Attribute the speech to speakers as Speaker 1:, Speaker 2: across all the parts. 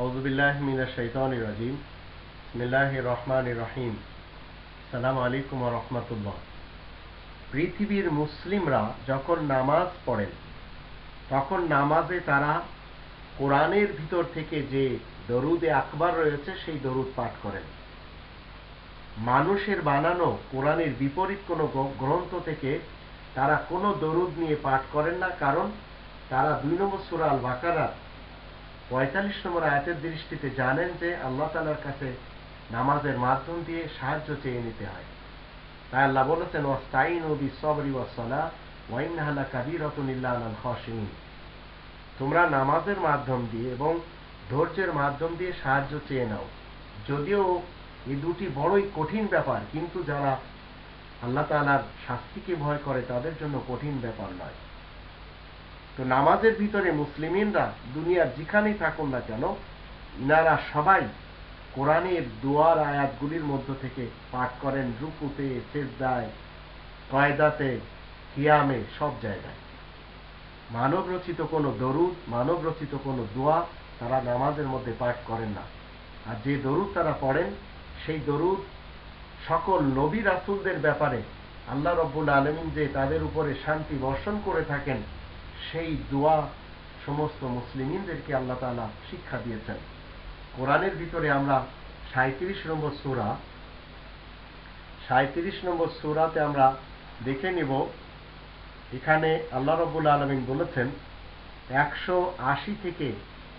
Speaker 1: আউজুবিল্লাহ মিনা শৈতান রাজিম। বিসমিল্লাহ রহমান রহিম। সালাম আলাইকুম রহমতুল্লাহ। পৃথিবীর মুসলিমরা যখন নামাজ পড়েন, তখন নামাজে তারা কোরআনের ভিতর থেকে যে দরুদে আকবার রয়েছে, সেই দরুদ পাঠ করেন। মানুষের বানানো কোরআনের বিপরীত কোনো গ্রন্থ থেকে তারা কোনো দরুদ নিয়ে পাঠ করেন না, কারণ তারা দুই নম্বর সুরাল বাকারা পঁয়তাল্লিশ নম্বর আয়াতের দৃষ্টিতে জানেন যে আল্লাহ তালার কাছে নামাজের মাধ্যম দিয়ে সাহায্য চেয়ে নিতে হয়। তাই আল্লাহ বলেছেন ওয়াস্তাইন ও বিসবরি ওয়াসলা ওয়াইনহালা কাবির রতনিল্লাহ হসিন তোমরা নামাজের মাধ্যম দিয়ে এবং ধৈর্যের মাধ্যম দিয়ে সাহায্য চেয়ে নাও। যদিও এই দুটি বড়ই কঠিন ব্যাপার, কিন্তু যারা আল্লাহ তালার শাস্তিকে ভয় করে, তাদের জন্য কঠিন ব্যাপার নয়। তো নামাজের ভিতরে মুসলিমিনরা দুনিয়ার যেখানেই থাকুন না কেন, ইনারা সবাই কোরআনের দুয়ার আয়াতগুলির মধ্য থেকে পাঠ করেন রুকুতে, সেজদায়, কয়দাতে, কিয়ামে, সব জায়গায়। মানব রচিত কোনো দরুদ, মানব রচিত কোনো দোয়া তারা নামাজের মধ্যে পাঠ করেন না। আর যে দরুদ তারা পড়েন, সেই দরুদ সকল নবী রাসুলদের ব্যাপারে আল্লাহ রব্বুল আলমিন যে তাদের উপরে শান্তি বর্ষণ করে থাকেন সেই দোয়া সমস্ত মুসলিমদেরকে আল্লাহ তালা শিক্ষা দিয়েছেন। কোরআনের ভিতরে আমরা সাঁত্রিশ নম্বর সুরা সাঁত্রিশ নম্বর সুরাতে আমরা দেখে নিব, এখানে আল্লাহ রব্বুল আলমিন বলেছেন, একশো আশি থেকে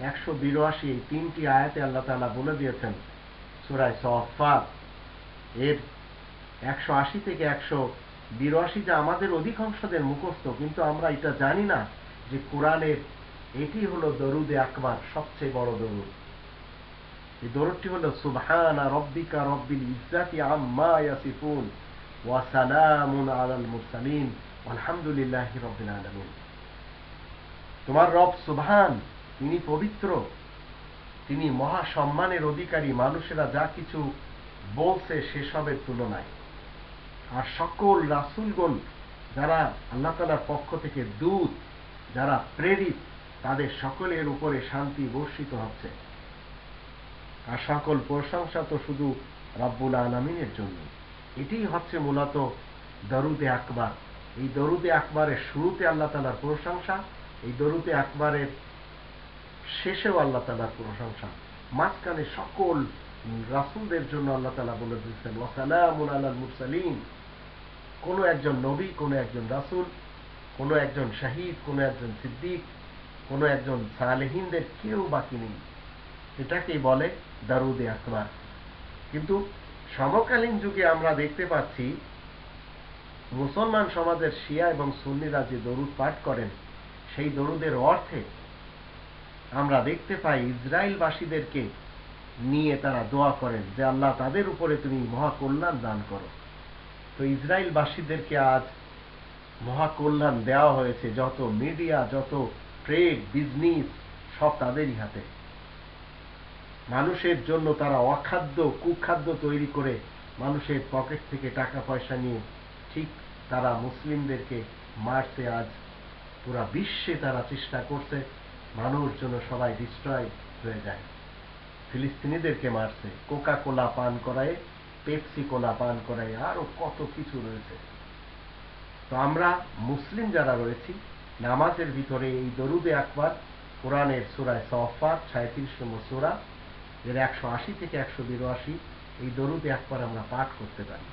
Speaker 1: একশো বিরাশি এই তিনটি আয়াতে আল্লাহ তালা বলে দিয়েছেন, সুরায় সফাত এর একশো আশি থেকে একশো বিরাশি যা আমাদের অধিকাংশদের মুখস্থ, কিন্তু আমরা এটা জানি না যে কোরআনের এটি হলো দরুদে আকবার সবচেয়ে বড় দরুদ। এই দরুদটি হলো, সুবহানা রব্বিকা রব্বিল ইজ্জাতি আম্মা ইয়াসিফুন ওয়া সালামুন আলাল মুরসালিন আলহামদুলিল্লাহি রব্বিল আলামিন। তোমার রব সুবহান, তিনি পবিত্র, তিনি মহা সম্মানের অধিকারী, মানুষেরা যা কিছু বলছে সেসবের তুলনায়। আর সকল রাসুলগণ যারা আল্লাহ তালার পক্ষ থেকে দূত, যারা প্রেরিত, তাদের সকলের উপরে শান্তি বর্ষিত হচ্ছে। আর সকল প্রশংসা তো শুধু রব্বুল আলমিনের জন্য। এটাই হচ্ছে মূলত দরুদে আকবার। এই দরুদে আকবরের শুরুতে আল্লাহ তালার প্রশংসা, এই দরুদে আকবরের শেষেও আল্লাহ তালার প্রশংসা। মাঝখানে সকল রাসুলদের জন্য আল্লাহ তালা বলে দিচ্ছেন ওয়াসালামুন আল্লাহ মুরসালিম কোনো একজন নবী, কোনো একজন রাসুল, কোনো একজন শাহিদ, কোনো একজন সিদ্দিক, কোনো একজন সালেহিনদের কেউ বাকি নেই। এটাকেই বলে দারুদে আকবর। কিন্তু সমকালীন যুগে আমরা দেখতে পাচ্ছি, মুসলমান সমাজের শিয়া এবং সুন্নিরা যে দরুদ পাঠ করেন, সেই দরুদের অর্থে আমরা দেখতে পাই ইসরায়েলবাসীদেরকে নিয়ে তারা দোয়া করেন যে আল্লাহ তাদের উপরে তুমি মহাকল্যাণ দান করো। তো ইসরায়েলবাসীদেরকে আজ মহাকল্যাণ দেওয়া হয়েছে, যত মিডিয়া, যত ট্রেড, বিজনেস, সব তাদেরই হাতে। মানুষের জন্য তারা অখাদ্য, কুখাদ্য তৈরি করে মানুষের পকেট থেকে টাকা পয়সা নিয়ে ঠিক তারা মুসলিমদেরকে মারছে আজ পুরা বিশ্বে তারা চেষ্টা করছে, মানুষ জন্য সবাই ডিস্ট্রয় হয়ে যায়। ফিলিস্তিনিদেরকে মারছে? কোকা কোলা পান করায় পেপসি কোলা পান করায় আরও কত কিছু রয়েছে। তো আমরা মুসলিম যারা রয়েছি, নামাজের ভিতরে এই দরুদে আকবর, কোরআনের সুরায় সফাত সাঁত্রিশ নম্বর সুরা, এর একশো আশি থেকে একশো বিরাশি, এই দরুদে আকবর আমরা পাঠ করতে পারি।